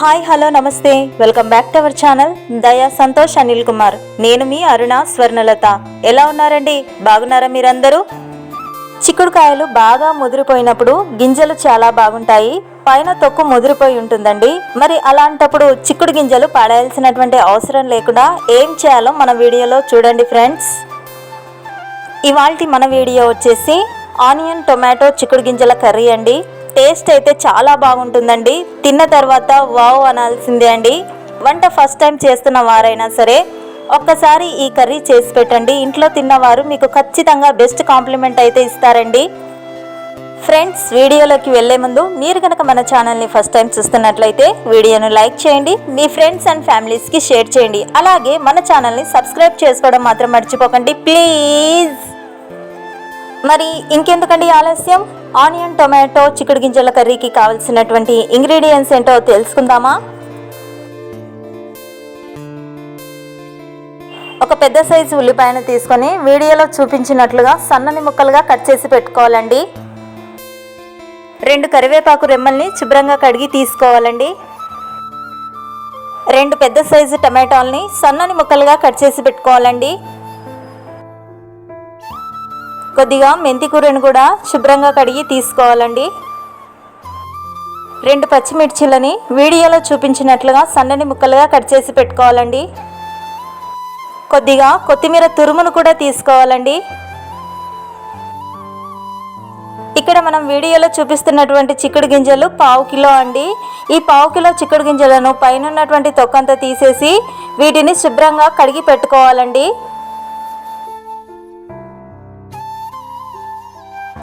Hi hello నమస్తే. Welcome back to our channel. Daya Santosh Anil Kumar. నేను మీ అరుణ స్వర్ణలత. ఎలా ఉన్నారండి? బాగున్నారా మీరందరూ? చిక్కుడుకాయలు బాగా ముదిరిపోయినప్పుడు గింజలు చాలా బాగుంటాయి. పైన తొక్కు ముదిరిపోయి ఉంటుందండి. మరి అలాంటప్పుడు చిక్కుడు గింజలు పడేయాల్సినటువంటి అవసరం లేకుండా ఏం చేయాలో మన వీడియోలో చూడండి ఫ్రెండ్స్. ఇవాళ మన వీడియో వచ్చేసి ఆనియన్ టొమాటో చిక్కుడు గింజల కర్రీ అండి. టేస్ట్ అయితే చాలా బాగుంటుందండి. తిన్న తర్వాత వావ్ అనాల్సిందే అండి. వంట ఫస్ట్ టైం చేస్తున్న వారైనా సరే ఒక్కసారి ఈ కర్రీ చేసి పెట్టండి. ఇంట్లో తిన్నవారు మీకు ఖచ్చితంగా బెస్ట్ కాంప్లిమెంట్ అయితే ఇస్తారండి. ఫ్రెండ్స్ వీడియోలోకి వెళ్ళే ముందు మీరు కనుక మన ఛానల్ని ఫస్ట్ టైం చూస్తున్నట్లయితే వీడియోను లైక్ చేయండి. మీ ఫ్రెండ్స్ అండ్ ఫ్యామిలీస్కి షేర్ చేయండి. అలాగే మన ఛానల్ని సబ్స్క్రైబ్ చేసుకోవడం మాత్రం మర్చిపోకండి. ప్లీజ్! మరి ఇంకెందుకండి ఆలస్యం? ఆనియన్ టొమాటో చిక్కుడు గింజల కర్రీకి కావలసినటువంటి ఇంగ్రీడియంట్స్ ఏంటో తెలుసుకుందామా? ఒక పెద్ద సైజు ఉల్లిపాయను తీసుకొని వీడియోలో చూపించినట్లుగా సన్నని ముక్కలుగా కట్ చేసి పెట్టుకోవాలండి. రెండు కరివేపాకు రెమ్మల్ని శుభ్రంగా కడిగి తీసుకోవాలండి. రెండు పెద్ద సైజు టమాటాలని సన్నని ముక్కలుగా కట్ చేసి పెట్టుకోవాలండి. కొద్దిగా మెంతి కూరను కూడా శుభ్రంగా కడిగి తీసుకోవాలండి. రెండు పచ్చిమిర్చిలని వీడియోలో చూపించినట్లుగా సన్నని ముక్కలుగా కట్ చేసి పెట్టుకోవాలండి. కొద్దిగా కొత్తిమీర తురుమును కూడా తీసుకోవాలండి. ఇక్కడ మనం వీడియోలో చూపిస్తున్నటువంటి చిక్కుడు గింజలు పావు కిలో అండి. ఈ పావు కిలో చిక్కుడు గింజలను పైన ఉన్నటువంటి తొక్కంతా తీసేసి వీటిని శుభ్రంగా కడిగి పెట్టుకోవాలండి.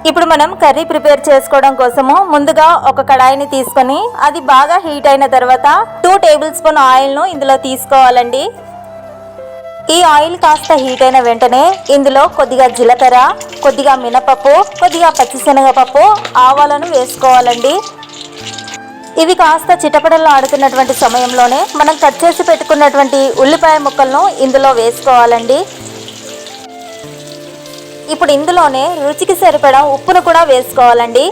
ఇప్పుడు మనం కర్రీ ప్రిపేర్ చేసుకోవడం కోసము ముందుగా ఒక కడాయిని తీసుకొని అది బాగా హీట్ అయిన తర్వాత టూ టేబుల్ స్పూన్ ఆయిల్ను ఇందులో తీసుకోవాలండి. ఈ ఆయిల్ కాస్త హీట్ అయిన వెంటనే ఇందులో కొద్దిగా జీలకర్ర కొద్దిగా మినపప్పు కొద్దిగా పచ్చిశనగపప్పు ఆవాలను వేసుకోవాలండి. ఇవి కాస్త చిటపడలు ఆడుతున్నటువంటి సమయంలోనే మనం కట్ చేసి పెట్టుకున్నటువంటి ఉల్లిపాయ ముక్కలను ఇందులో వేసుకోవాలండి. ఇప్పుడు ఇందులోనే రుచికి సరిపడా ఉప్పును కూడా వేసుకోవాలండి.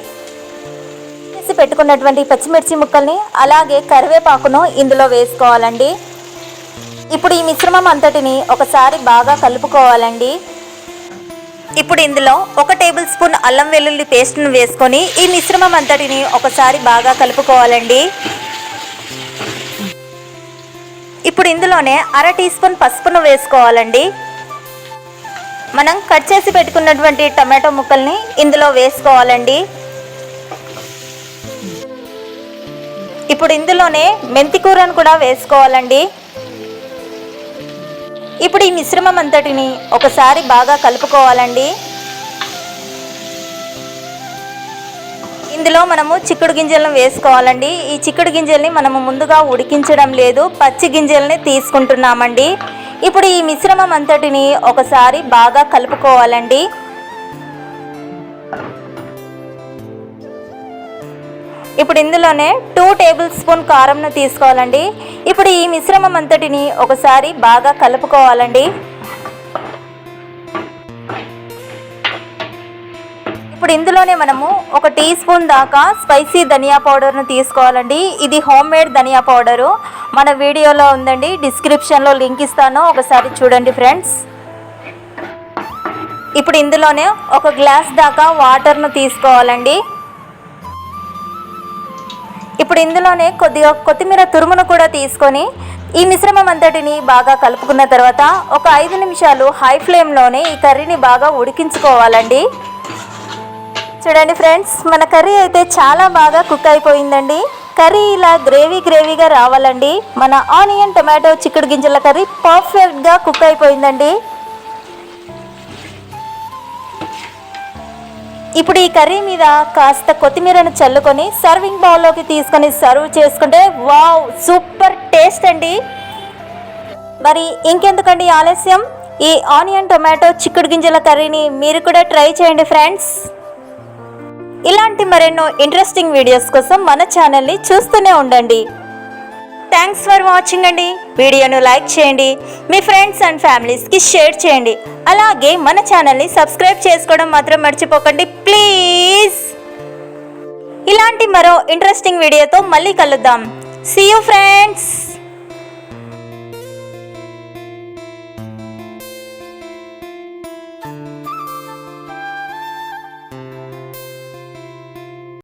వేసి పెట్టుకున్నటువంటి పచ్చిమిర్చి ముక్కల్ని అలాగే కరివేపాకును ఇందులో వేసుకోవాలండి. ఇప్పుడు ఈ మిశ్రమం అంతటిని ఒకసారి బాగా కలుపుకోవాలండి. ఇప్పుడు ఇందులో ఒక టేబుల్ స్పూన్ అల్లం వెల్లుల్లి పేస్ట్ను వేసుకొని ఈ మిశ్రమం అంతటిని ఒకసారి బాగా కలుపుకోవాలండి. ఇప్పుడు ఇందులోనే అర టీ స్పూన్ పసుపును వేసుకోవాలండి. మనం కట్ చేసి పెట్టుకున్నటువంటి టమాటో ముక్కల్ని ఇందులో వేసుకోవాలండి. ఇప్పుడు ఇందులోనే మెంతి కూరను కూడా వేసుకోవాలండి. ఇప్పుడు ఈ మిశ్రమం అంతటిని ఒకసారి బాగా కలుపుకోవాలండి. ఇందులో మనము చిక్కుడు గింజలను వేసుకోవాలండి. ఈ చిక్కుడు గింజల్ని మనము ముందుగా ఉడికించడం లేదు. పచ్చి గింజల్ని తీసుకుంటున్నామండి. ఇప్పుడు ఈ మిశ్రమం అంతటిని ఒకసారి బాగా కలుపుకోవాలండి. ఇప్పుడు ఇందులోనే టూ టేబుల్ స్పూన్ కారంను తీసుకోవాలండి. ఇప్పుడు ఈ మిశ్రమం అంతటిని ఒకసారి బాగా కలుపుకోవాలండి. ఇప్పుడు ఇందులోనే మనము ఒక టీ స్పూన్ దాకా స్పైసీ ధనియా పౌడర్ను తీసుకోవాలండి. ఇది హోమ్ మేడ్ ధనియా పౌడరు. మన వీడియోలో ఉందండి. డిస్క్రిప్షన్లో లింక్ ఇస్తాను. ఒకసారి చూడండి ఫ్రెండ్స్. ఇప్పుడు ఇందులోనే ఒక గ్లాస్ దాకా వాటర్ను తీసుకోవాలండి. ఇప్పుడు ఇందులోనే కొద్దిగా కొత్తిమీర తురుమును కూడా తీసుకొని ఈ మిశ్రమం అంతటిని బాగా కలుపుకున్న తర్వాత ఒక ఐదు నిమిషాలు హై ఫ్లేమ్లోనే ఈ కర్రీని బాగా ఉడికించుకోవాలండి. చూడండి ఫ్రెండ్స్ మన కర్రీ అయితే చాలా బాగా కుక్ అయిపోయిందండి. కర్రీ ఇలా గ్రేవీ గ్రేవీగా రావాలండి. మన ఆనియన్ టొమాటో చిక్కుడు గింజల కర్రీ పర్ఫెక్ట్గా కుక్ అయిపోయిందండి. ఇప్పుడు ఈ కర్రీ మీద కాస్త కొత్తిమీరను చల్లుకొని సర్వింగ్ బౌల్లోకి తీసుకొని సర్వ్ చేసుకుంటే వావ్ సూపర్ టేస్ట్ అండి. మరి ఇంకెందుకండి ఆలస్యం? ఈ ఆనియన్ టొమాటో చిక్కుడు గింజల కర్రీని మీరు కూడా ట్రై చేయండి ఫ్రెండ్స్. ఇలాంటి మరెన్నో ఇంట్రెస్టింగ్ వీడియోస్ కోసం మన ఛానల్ని చూస్తూనే ఉండండి. థ్యాంక్స్ ఫర్ వాచింగ్ అండి. వీడియోను లైక్ చేయండి. మీ ఫ్రెండ్స్ అండ్ ఫ్యామిలీస్కి షేర్ చేయండి. అలాగే మన ఛానల్ని సబ్స్క్రైబ్ చేసుకోవడం మాత్రం మర్చిపోకండి. ప్లీజ్ ఇలాంటి మరో ఇంట్రెస్టింగ్ వీడియోతో మళ్ళీ కలుద్దాం. See you friends